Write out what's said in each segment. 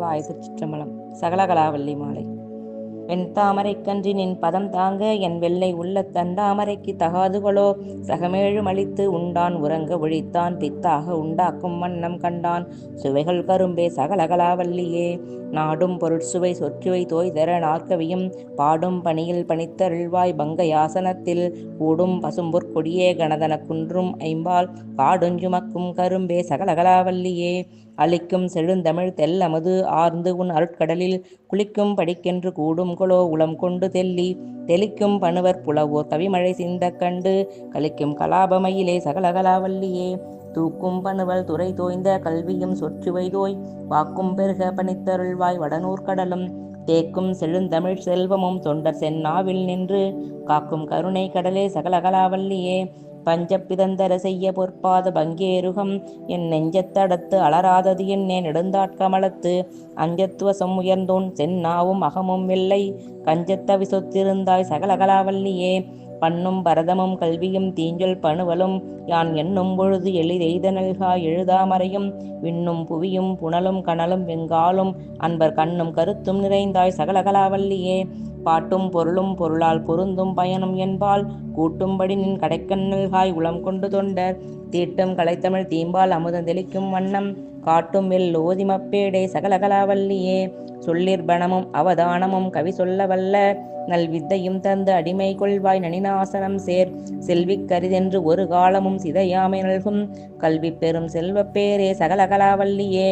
சிவாய சிற்றம்பலம். சகலகலாவல்லி மாலை. வெண் தாமரை கன்றினின் பதம் தாங்க என் வெள்ளை உள்ள தண்டாமரைக்கு தகாதுகளோ? சகமேழும் அழித்து உண்டான் உறங்க ஒழித்தான் பித்தாக உண்டாக்கும் வண்ணம் கண்டான். சுவைகள் கரும்பே சகலகலாவல்லியே நாடும் பொருட்சுவை சொற்றுவை தோய்தர நாற்கவியும் பாடும் பணியில் பணித்தருள்வாய் பங்கயாசனத்தில். கூடும் பசும்பொற் கொடியே கணதன குன்றும் ஐம்பால் காடுஞ்சுமக்கும் கரும்பே சகலகலாவல்லியே அழிக்கும் செழுந்தமிழ் தெல்லமது ஆர்ந்து உன் அருட்கடலில் குளிக்கும் படிக்கென்று கூடும் கொலோ உளம் கொண்டு தெல்லி தெளிக்கும் பணுவர் புலவோர் கவிமழை சிந்த கண்டு கலிக்கும் கலாபமையிலே சகலகலாவல்லியே தூக்கும் பணுவல் துறை தோய்ந்த கல்வியும் சொற்றுவை தோய். வாக்கும் பெருக பணித்தருள்வாய் வடநூர் கடலும். தேக்கும் செழுந்தமிழ் செல்வமும் தொண்டர் சென்னாவில் நின்று. காக்கும் கருணை கடலே சகலகலாவல்லியே பஞ்சப்பிதந்தர செய்ய பொற்பாத பங்கேருகம். என் நெஞ்சத்தடத்து அலராதது என்னே நெடுந்தாட்கமலத்து அஞ்சத்துவசம் உயர்ந்தோன் சென்னாவும் அகமும் இல்லை. கஞ்சத்தவி சொத்திருந்தாய் சகலகலாவல்லியே பண்ணும் பரதமும் கல்வியும் தீஞ்சல் பணுவலும் யான் எண்ணும் பொழுது எளிதெய்தனல்கா எழுதாமறையும் விண்ணும் புவியும் புனலும் கனலும் வெங்காலும் அன்பர் கண்ணும் கருத்தும் நிறைந்தாய் சகலகலாவல்லியே பாட்டும் பொருளும் பொருளால் பொருந்தும் பயனும் என்பால் கூட்டும்படி நின் கடைக்கண்ணல்காய் உளம் கொண்டு தொண்டர் தீட்டும் கலைத்தமிழ் தீம்பால் அமுதம் தெளிக்கும் வண்ணம். காட்டும் எல் ஓதிமப்பேடே சகலகலாவல்லியே சொல்லிர்பணமும் அவதானமும் கவி சொல்ல வல்ல. நல் வித்தையும் தந்து அடிமை கொள்வாய் நனிநாசனம் சேர். செல்விக் கரிதென்று ஒரு காலமும் சிதையாமை நல்கும். கல்வி பெறும் செல்வப்பேரே சகலகலாவல்லியே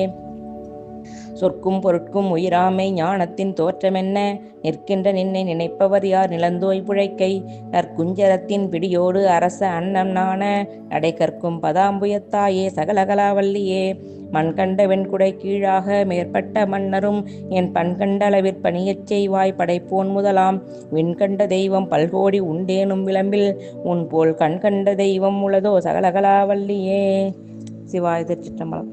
சொற்கும் பொருட்கும் உயிராமை ஞானத்தின் தோற்றமென்ன? நிற்கின்ற நின்னை நினைப்பவர் யார் நிலந்தோய் புழைக்கை? நற்குஞ்சரத்தின் பிடியோடு அரச அன்னம் நாண? நடை கற்கும் பதாம்புயத்தாயே சகலகலாவல்லியே மண்கண்ட வெண்குடை கீழாக மேற்பட்ட மன்னரும் என் பண்கண்டளவிற் பணியச் செய்வாய் படைப்போன் முதலாம். விண்கண்ட தெய்வம் பல்கோடி உண்டேனும் விளம்பில் உன் போல் கண்கண்ட தெய்வம் உளதோ சகலகலாவல்லியே சிவாய திருச்சிற்றம்பலம்.